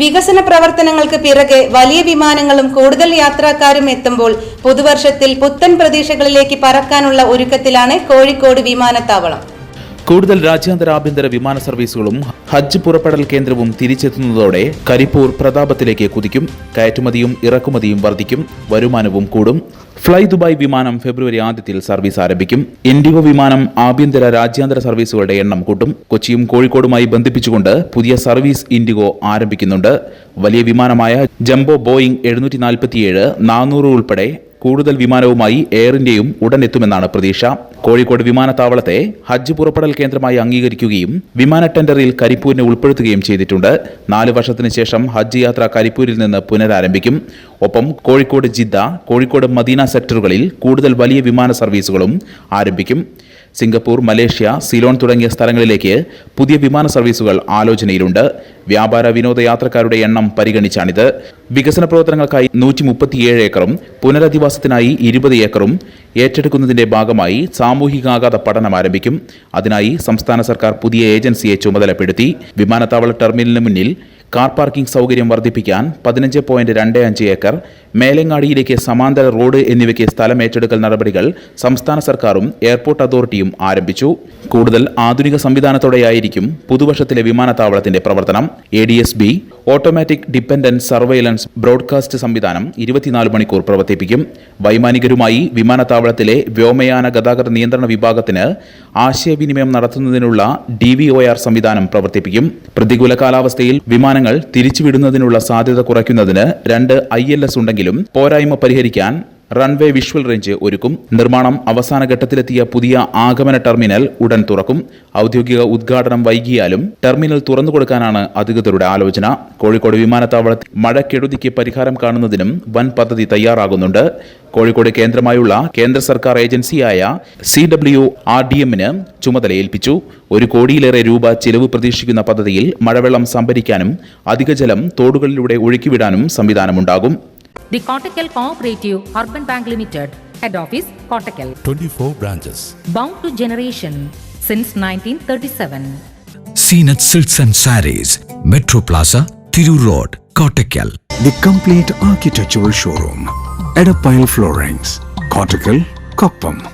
വികസന പ്രവർത്തനങ്ങൾക്ക് പിറകെ വലിയ വിമാനങ്ങളും കൂടുതൽ യാത്രക്കാരും എത്തുമ്പോൾ പുതുവർഷത്തിൽ പുത്തൻ പ്രതീക്ഷകളിലേക്ക് പറക്കാനുള്ള ഒരുക്കത്തിലാണ് കോഴിക്കോട് വിമാനത്താവളം. കൂടുതൽ രാജ്യാന്തര ആഭ്യന്തര വിമാന സർവീസുകളും ഹജ്ജ് പുറപ്പെടൽ കേന്ദ്രവും തിരിച്ചെത്തുന്നതോടെ കരിപ്പൂർ പ്രതാപത്തിലേക്ക് കുതിക്കും. കയറ്റുമതിയും ഇറക്കുമതിയും വർദ്ധിക്കും. വരുമാനവും കൂടും. ഫ്ലൈ ദുബായ് വിമാനം ഫെബ്രുവരി ആദ്യത്തിൽ സർവീസ് ആരംഭിക്കും. ഇൻഡിഗോ വിമാനം ആഭ്യന്തര രാജ്യാന്തര സർവീസുകളുടെ എണ്ണം കൂട്ടും. കൊച്ചിയും കോഴിക്കോടുമായി ബന്ധിപ്പിച്ചുകൊണ്ട് പുതിയ സർവീസ് ഇൻഡിഗോ ആരംഭിക്കുന്നുണ്ട്. വലിയ വിമാനമായ ജംബോ ബോയിംഗ് എഴുന്നൂറ്റി നാൽപ്പത്തിയേഴ് നാനൂറ് ഉൾപ്പെടെ കൂടുതൽ വിമാനവുമായി എയർ ഇന്ത്യയും ഉടൻ എത്തുമെന്നാണ് പ്രതീക്ഷ. കോഴിക്കോട് വിമാനത്താവളത്തെ ഹജ്ജ് പുറപ്പെടൽ കേന്ദ്രമായി അംഗീകരിക്കുകയും വിമാന ടെൻഡറിൽ കരിപ്പൂരിനെ ഉൾപ്പെടുത്തുകയും ചെയ്തിട്ടുണ്ട്. നാല് വർഷത്തിന് ശേഷം ഹജ്ജ് യാത്ര കരിപ്പൂരിൽ നിന്ന് പുനരാരംഭിക്കും. ഒപ്പം കോഴിക്കോട് ജിദ്ദ കോഴിക്കോട് മദീന സെക്ടറുകളിൽ കൂടുതൽ വലിയ വിമാന സർവീസുകളും ആരംഭിക്കും. സിംഗപ്പൂർ മലേഷ്യ സിലോൺ തുടങ്ങിയ സ്ഥലങ്ങളിലേക്ക് പുതിയ വിമാന സർവീസുകൾ ആലോചനയിലുണ്ട്. വ്യാപാര വിനോദയാത്രക്കാരുടെ എണ്ണം പരിഗണിച്ചാണിത്. വികസന പ്രവർത്തനങ്ങൾക്കായി നൂറ്റി മുപ്പത്തിയേഴ് ഏക്കറും പുനരധിവാസത്തിനായി ഇരുപത് ഏക്കറും ഏറ്റെടുക്കുന്നതിന്റെ ഭാഗമായി സാമൂഹികാഘാത പഠനം ആരംഭിക്കും. അതിനായി സംസ്ഥാന സർക്കാർ പുതിയ ഏജൻസിയെ ചുമതലപ്പെടുത്തി. വിമാനത്താവള ടെർമിനലിന് മുന്നിൽ കാർ പാർക്കിംഗ് സൗകര്യം വർദ്ധിപ്പിക്കാൻ പതിനഞ്ച് പോയിന്റ് രണ്ട് അഞ്ച് ഏക്കർ മേലങ്ങാടിയിലേക്ക് സമാന്തര റോഡ് എന്നിവയ്ക്ക് സ്ഥലം ഏറ്റെടുക്കൽ നടപടികൾ സംസ്ഥാന സർക്കാരും എയർപോർട്ട് അതോറിറ്റിയും ആരംഭിച്ചു. കൂടുതൽ ആധുനിക സംവിധാനത്തോടെയായിരിക്കും പുതുവർഷത്തിലെ വിമാനത്താവളത്തിന്റെ പ്രവർത്തനം. A D S B automatic dependence surveillance broadcast സംവിധാനം ഇരുപത്തിനാല് മണിക്കൂർ പ്രവർത്തിപ്പിക്കും. വൈമാനികരുമായി വിമാനത്താവളത്തിലെ വ്യോമയാന ഗതാഗത നിയന്ത്രണ വിഭാഗത്തിന് ആശയവിനിമയം നടത്തുന്നതിനുള്ള ഡി വി ഒ ആർ സംവിധാനം പ്രവർത്തിപ്പിക്കും. പ്രതികൂല കാലാവസ്ഥയിൽ വിമാനങ്ങൾ തിരിച്ചുവിടുന്നതിനുള്ള സാധ്യത കുറയ്ക്കുന്നതിന് രണ്ട് ഐ ഉണ്ടെങ്കിലും പോരായ്മ പരിഹരിക്കാൻ റൺവേ വിഷ്വൽ റേഞ്ച് ഒരുക്കും. നിർമ്മാണം അവസാന ഘട്ടത്തിലെത്തിയ പുതിയ ആഗമന ടെർമിനൽ ഉടൻ തുറക്കും. ഔദ്യോഗിക ഉദ്ഘാടനം വൈകിയാലും ടെർമിനൽ തുറന്നുകൊടുക്കാനാണ് അധികൃതരുടെ ആലോചന. കോഴിക്കോട് വിമാനത്താവളത്തിൽ മഴക്കെടുതിക്ക് പരിഹാരം കാണുന്നതിനും വൻ പദ്ധതി തയ്യാറാകുന്നുണ്ട്. കോഴിക്കോട് കേന്ദ്രമായുള്ള കേന്ദ്ര സർക്കാർ ഏജൻസിയായ സി ഡബ്ല്യു ആർ ഡി എമ്മിന് ചുമതല ഏൽപ്പിച്ചു ഒരു കോടിയിലേറെ രൂപ ചിലവ് പ്രതീക്ഷിക്കുന്ന പദ്ധതിയിൽ മഴവെള്ളം സംഭരിക്കാനും അധിക ജലം തോടുകളിലൂടെ ഒഴുക്കിവിടാനും സംവിധാനമുണ്ടാകും. The Kottakkal Cooperative Urban Bank Limited, Head Office, Kottakkal. 24 branches. Bound to generation since 1937. Seen at Silts and Saris, Metro Plaza, Thiru Road, Kottakkal. The complete architectural showroom, Edapile Floorings, Kottakkal, Koppam.